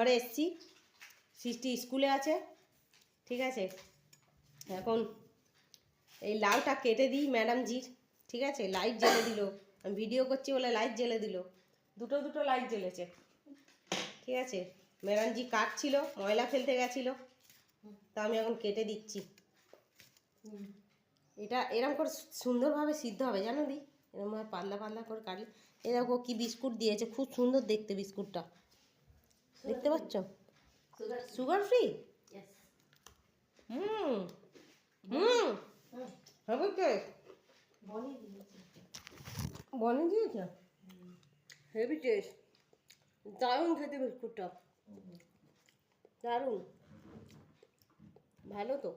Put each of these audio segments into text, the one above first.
ঘরে এসছি। সৃষ্টি স্কুলে আছে, ঠিক আছে? এখন এই লাউটা কেটে দিই ম্যাডামজির ঠিক আছে? লাইট জ্বেলে দিল, আমি ভিডিও করছি বলে লাইট জ্বেলে দিল। দুটো দুটো লাইট জ্বেলেছে, ঠিক আছে? ম্যাডামজি কাটছিল, ময়লা ফেলতে গেছিল, তা আমি এখন কেটে দিচ্ছি। এটা এরকম করে সুন্দরভাবে সিদ্ধ হবে, জানো দি? এরকম ভাবে পাতলা পাতলা করে কাটলে এরকম কি বিস্কুট দিয়েছে, খুব সুন্দর দেখতে বিস্কুটটা। দেখতে পাচ্ছ? সুগার ফ্রি হুম। হুম। হবে কে বনে দিয়েছে। হেভি টেস্ট দারুণ খেতে বিস্কুটটা। দারুণ। ভালো তো।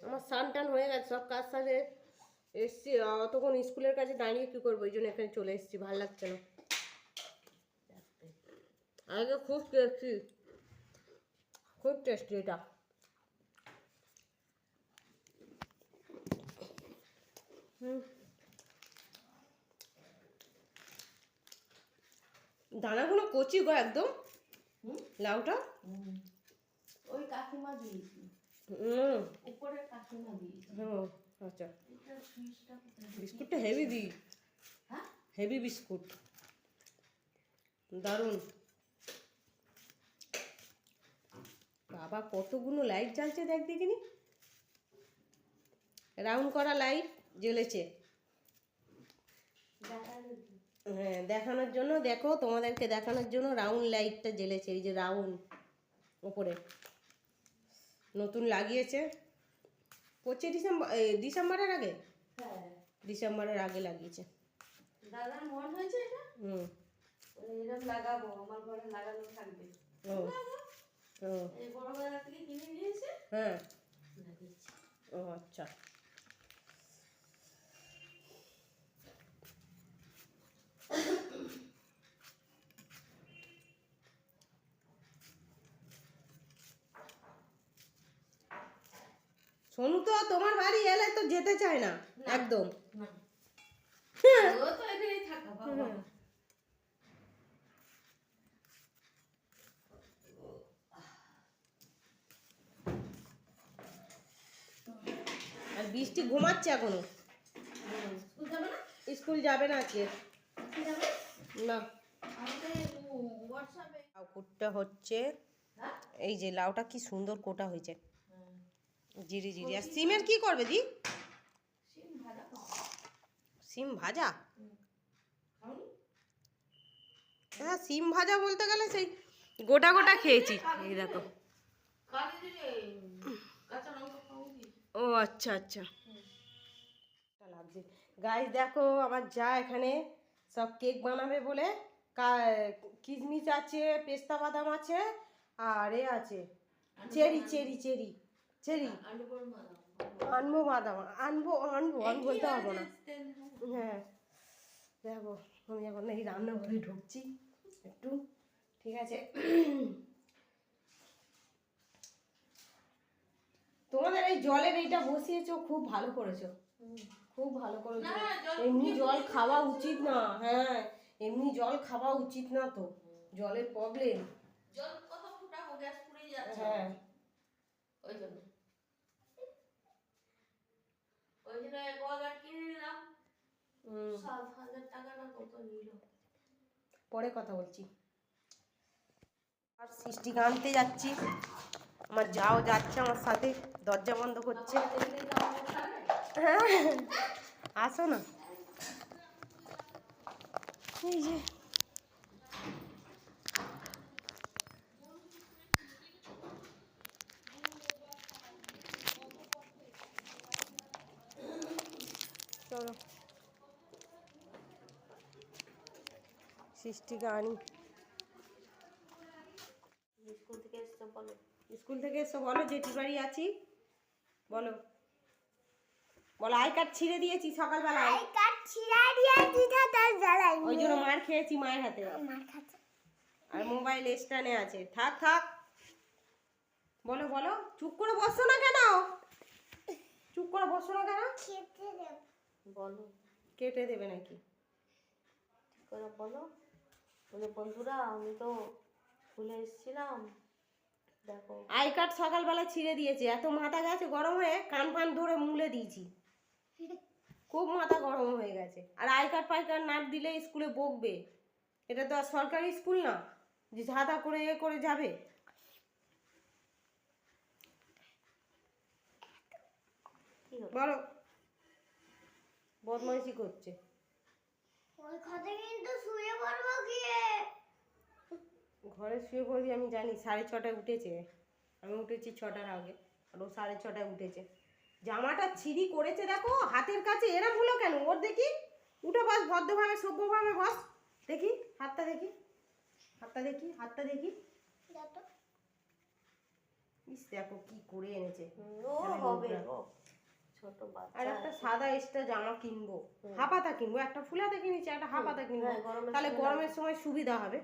আমার স্নান টান হয়ে গেছে সব কাজ সাথে এসছি। অতক্ষণ স্কুলের কাছে দাঁড়িয়ে কী করব? এই জন্য এখানে চলে এসেছি ভালো লাগছে না। আগে খুব টেস্টি খুব টেস্টি এটা। হুম। দানাগুলো কচি গো একদম। লাউটা? ওই কাকিমা দিয়েছি। হুম। উপরে কাকিমা দিয়েছি। হুম আচ্ছা। বিস্কুটটা হেভি দিই হ্যাঁ? Heavy biscuit. দারুণ। বাবা কতগুলো লাইট জ্বলছে দেখ দেখিনি? রাউন্ড করা লাইট জ্বলেছে। হ্যাঁ দেখানোর জন্য দেখো তোমাদেরকে দেখানোর জন্য রাউন্ড লাইটটা জ্বলেছে এই যে রাউন্ড ওপরে। নতুন লাগিয়েছে। পঁচিশে ডিসেম্বর ডিসেম্বরের আগে? ডিসেম্বরের আগে লাগিয়েছে। দাদার মন হয়েছে এটা? হুম। এরকম লাগাবো আমার ঘরে লাগানো থাকবে। ও। ও। বড় বাজার থেকে কিনে নিয়েছে হ্যাঁ। ও আচ্ছা। সোনু তো তোমার বাড়ি এলে তো যেতে চায় না একদম। ও তো এখানেই থাকা বাবা। আর ঘুমাচ্ছে এখনও। স্কুল যাবে না আজকে? না। লাউকুটটা হচ্ছে, এই যে লাউটা কি সুন্দর কোটা হয়েছে। হ্যাঁ জিরি জিরি। আর সিমের কি করবে দি? সিম ভাজা? হ্যাঁ সিম ভাজা বলতে গেলে সেই গোটা গোটা খেয়েছি। এই দেখো। ও আচ্ছা আচ্ছা। লাগছে গাছ দেখো আমার যা এখানে সব কেক বানাবে বলে কা- কিশমিশ আছে পেস্তা বাদাম আছে আর এ আছে চেরি চেরি চেরি চেরি। আনব বাদাম আনব আনব আমি বলতে পারব না। হ্যাঁ দেখো আমি এখন এই রান্নাঘরে ঢুকছি একটু ঠিক আছে? তোমাদের এই জলের এইটা বসিয়েছো খুব ভালো করেছ। খুব ভালো করে এমনি জল খাওয়া উচিত না হ্যাঁ। এমনি জল খাওয়া উচিত না তো। জলের প্রবলেম জল কত ফুটাবো গ্যাস পুড়ে যাচ্ছে। হ্যাঁ। ওই জন্য। ওই জন্য কিনে নিলাম। হুম, সাত হাজার টাকা না কত নিল? পরে কথা বলছি। আর সৃষ্টিকে আনতে যাচ্ছি। আমার যাও যাচ্ছে আমার সাথে দরজা বন্ধ করছে। আসো না। এই যে। চলো। সৃষ্টিকে আনি স্কুল থেকে এসছো বলো। স্কুল থেকে এসো বলো জেঠির বাড়ি আছি। বলো। বলো আই কার্ড ছিঁড়ে দিয়েছি সকালবেলায় ওই জন্য মার খেয়েছি মায়ের হাতে মার খাচ্ছে। আর মোবাইল স্ট্যান্ডে আছে। থাক থাক। বলো বলো। চুপ করে বসো না কেন? চুপ করে বসো না কেন? বলো। কেটে দেবে নাকি? করে বলো। বলে বন্ধুরা আমি তো স্কুলে এসেছিলাম। দেখো। আই কার্ড সকালবেলা ছিঁড়ে দিয়েছে। এত মাথা গেছে গরম হয়ে কান ফান ধরে মুলে দিয়েছি। খুব মাথা গরম হয়ে গেছে। আর আই কার্ড পাই কার্ড না দিলে স্কুলে বকবে। এটা তো আর সরকারি স্কুল না যে ঝাঁদা করে এ করে যাবে। বলো। বদমাইশি করছে। ঘরে শুয়ে পড়বি আমি জানি সাড়ে ছটায় উঠেছে। আমি উঠেছি ছটার আগে আর ও সাড়ে ছটায় উঠেছে। জামাটা ছিঁড়ি করেছে দেখো হাতের কাছে এরম হলো কেন? ওর দেখি উঠে বস ভদ্রভাবে সভ্যভাবে বস। দেখি হাতটা দেখি হাতটা দেখি হাতটা দেখি। ইস দেখো কি করে এনেছে। আর একটা সাদা এক্সট্রা জামা কিনবো। হাফাতা কিনবো একটা ফুলাতা কিনেছি একটা হাফাতা কিনবো। হ্যাঁ, তাহলে গরমের সময় সুবিধা হবে।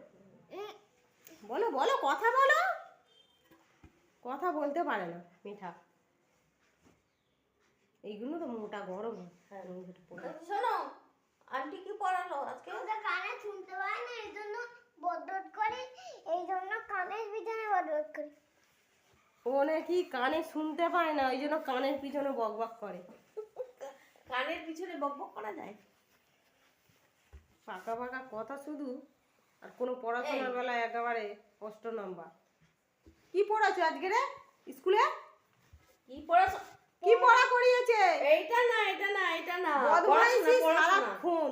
বলো বলো কথা বলো। কথা বলতে পারে না মিঠা। এইগুলো তো মোটা গরম। হ্যাঁ। পড়ে। শোনো আন্টি কি পড়ালো আজকে? ওটা কানে শুনতে পায় না এই জন্য বদত করি এই জন্য কানের পিছনে বদত করি। ও নাকি কানে শুনতে পায় না ওই জন্য কানের পিছনে বক বক করে। কানের পিছনে বকবক করা যায়? ফাঁকা ফাঁকা কথা শুধু আর কোনো পড়াশোনার। বেলায় একেবারে অষ্ট নাম্বার। কি পড়াছো আজকে রে স্কুলে? কি পড়াশো কি পড়া করিয়েছে? এইটা না এটা না এটা না। বদমাইশি। সারাক্ষণ।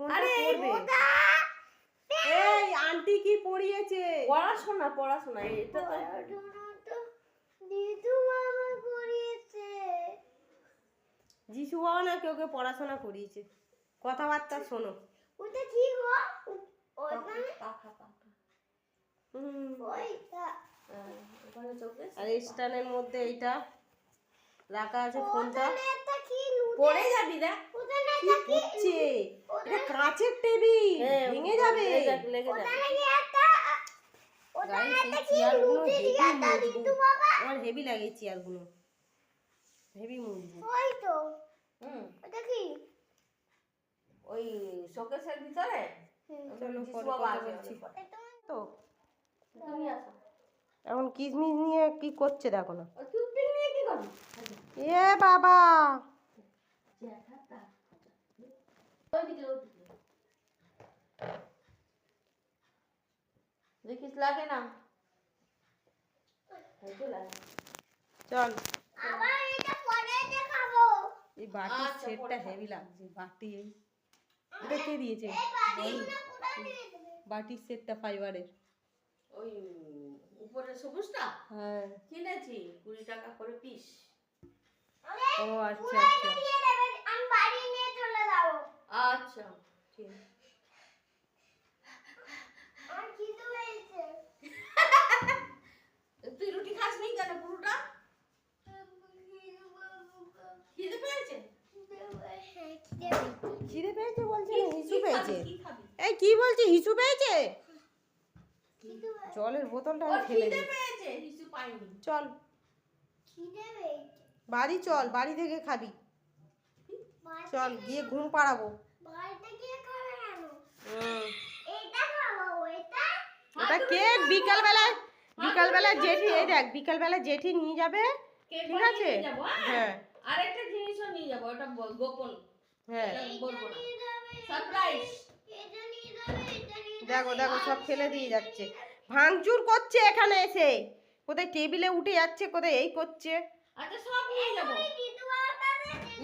আরে, এই আন্টি কি পড়িয়েছে? পড়াশোনা পড়াশোনা এটা তো দিদু বাবা করিয়েছে। যিশু বাবা নাকি ওকে পড়াশোনা করিয়েছে? কথাবার্তা শোনো। ওটা কি গো? ওখানে পাখা পাখা হুম। ওইটা। হ্যাঁ, আর স্ট্যান্ডের মধ্যে এইটা। রাখা আছে ফোনটা। পড়ে যাবি দেখ। ওখানে কি করছে? এটা কাঁচের টেবিল হ্যাঁ, ভেঙে যাবে। আমার হেভি লাগে চেয়ারগুলো। হেভি মজবুত ওই তো। হুম। ওটা কি? ওই শোকেসের ভিতরে? চলো তো তুমি আসো। এখন কিসমিস নিয়ে কি করছে দেখো না। এ বাবা। ওইদিকে ওইদিকে দেখিস লাগে না। চল। আবার এটা পরে দেখাবো। এই বাটির আচ্ছা, সেটটা হেভি লাগছে বাটি। এই এটা কে দিয়েছে? বাটির সেটটা ফাইবারের ওই উপরে সবুজটা? হ্যাঁ। কিনেছি কুড়ি টাকা করে পিস ও আচ্ছা আচ্ছা। দিয়ে দেবে আমি বাড়ি নিয়ে চলে যাব। আচ্ছা ঠিক। আমার খিদে পেয়েছে। তুই রুটি খাসনি কেন পুরোটা? খিদে পেয়েছে? খিদে পেয়েছে বলছে কি- হিসু পেয়েছে? এই কি বলছে হিসু পেয়েছে? জলের বোতলটা আমি ফেলে দিই। পেয়েছে। কিছু পাইনি। চল। বাড়ি চল বাড়ি থেকে খাবি। চল গিয়ে ঘুম পাড়াবো। ওটা কেক বিকাল বেলায় বিকাল বেলায় জেঠি এই দেখ বিকাল বেলায় জেঠি নিয়ে যাবে। ঠিক আছে? হ্যাঁ? হ্যাঁ। আরেকটা জিনিসও নিয়ে যাব ওটা গোপন। হ্যাঁ। সারপ্রাইজ দেখো দেখো সব ফেলে দিয়ে যাচ্ছে। ভাঙচুর করছে এখানে এসে। কোথায় টেবিলে উঠে যাচ্ছে কোথায় এই করছে। আচ্ছা সব নিয়ে যাব। দিদু বাবা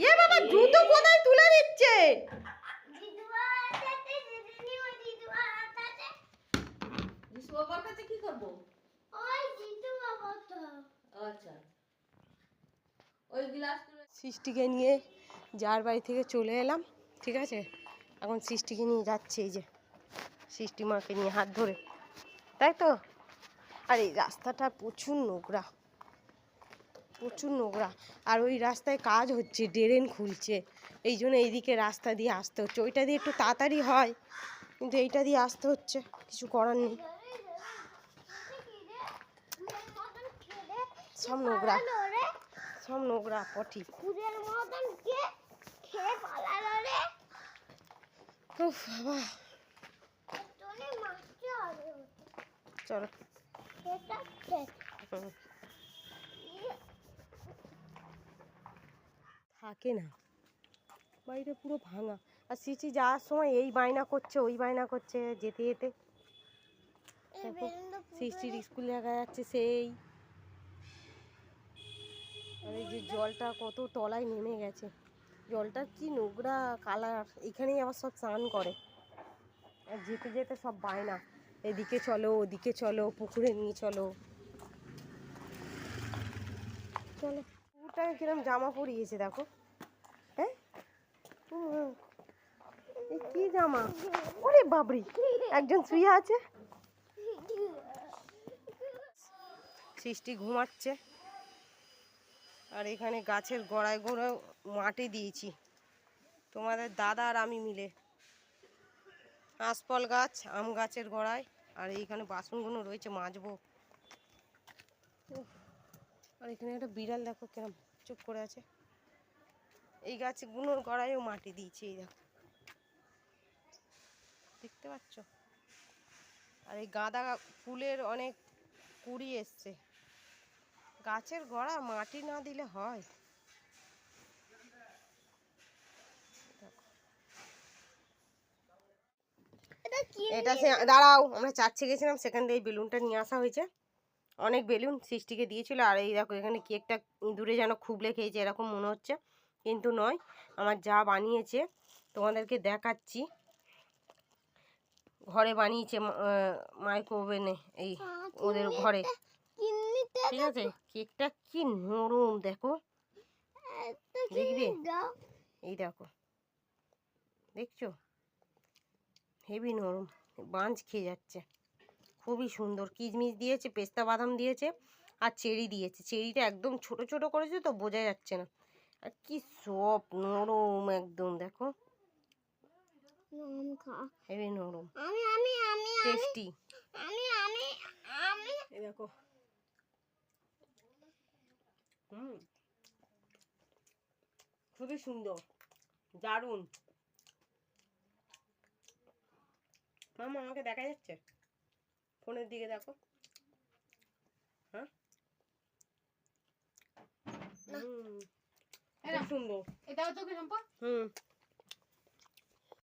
ইয়ে বাবা জুতো কোথায় তুলে দিচ্ছে? কি করব? আচ্ছা। ওই গ্লাস সৃষ্টিকে নিয়ে যার বাড়ি থেকে চলে এলাম ঠিক আছে? এখন সৃষ্টিকে নিয়ে যাচ্ছে এই যে। সৃষ্টি মাকে নিয়ে হাত ধরে। তাই তো? আর এই রাস্তাটা প্রচুর নোংরা। প্রচুর নোংরা। আর ওই রাস্তায় কাজ হচ্ছে ড্রেন খুলছে। এই জন্য এইদিকে রাস্তা দিয়ে আসতে হচ্ছে। ওইটা দিয়ে একটু তাড়াতাড়ি হয় কিন্তু এইটা দিয়ে আসতে হচ্ছে। কিছু করার নেই। সব নোংরা। সব নোংরা পটি। বাবা টনি মাছটা হবে চলো। থাকে না। বাড়িটা পুরো ভাঙা। আর সিচি যাওয়ার সময় এই বায়না করছে ওই বায়না করছে যেতে যেতে। সৃষ্টির স্কুল দেখা যাচ্ছে সেই। আর এই যে জলটা কত তলায় নেমে গেছে। জলটা কি নোংরা কালার। এখানেই আবার সব স্নান করে। আর যেতে যেতে সব বায়না। এদিকে চলো, ওদিকে চলো, পুকুরে নিয়ে চলো। চলো পুকুরটাকে কিরম জামা পরিয়েছে দেখো। হ্যাঁ? কি জামা? ওরে বাবরি একজন শুয়ে আছে। সৃষ্টি ঘুমাচ্ছে। আর এখানে গাছের গোড়ায় গোড়ায় মাটি দিয়েছি। তোমাদের দাদা আর আমি মিলে। আঁশফল গাছ, আম গাছের গোড়ায়, আর এইখানে বাসনগুলো রয়েছে মাজবো। আর এখানে একটা বিড়াল দেখো কিরম চুপ করে আছে। এই গাছগুলোর গোড়ায়ও মাটি দিয়েছি, এই দেখো। দেখতে পাচ্ছ? আর এই গাঁদা ফুলের অনেক কুড়ি এসছে। গাছের গোড়া মাটি না দিলে হয়। এটা সে দাঁড়াও আমরা চার্চে গেছিলাম সেখান থেকে এই বেলুনটা নিয়ে আসা হয়েছে। অনেক বেলুন সৃষ্টিকে দিয়েছিল আর এই দেখো এখানে কেকটা ইঁদুরে যেন খুবলে খেয়েছে এরকম মনে হচ্ছে কিন্তু নয় আমার যা বানিয়েছে তোমাদেরকে দেখাচ্ছি। ঘরে বানিয়েছে মাইক্রো ওভেনে এই ওদের ঘরে। ঠিক আছে? কেকটা কি নরম দেখো। দেখবে? এই দেখো। দেখছ? হেভি নরম বাঞ্চ খেয়ে যাচ্ছে। খুবই সুন্দর। কিচমিচ দিয়েছে পেস্তা বাদাম দিয়েছে আর চেরি দিয়েছে। চেরিটা একদম ছোট ছোট করেছে তো বোঝা যাচ্ছে না। আর কি সব নরম একদম দেখো। হেভি নরম। আমি আমি আমি টেস্টি। আমি আমি আমি। এই দেখো। হুম। খুবই সুন্দর। দারুণ। মামা আমাকে দেখা যাচ্ছে? ফোনের দিকে দেখো। হ্যাঁ? হুম। সুন্দর। এটাও সম্পর্ক হুম।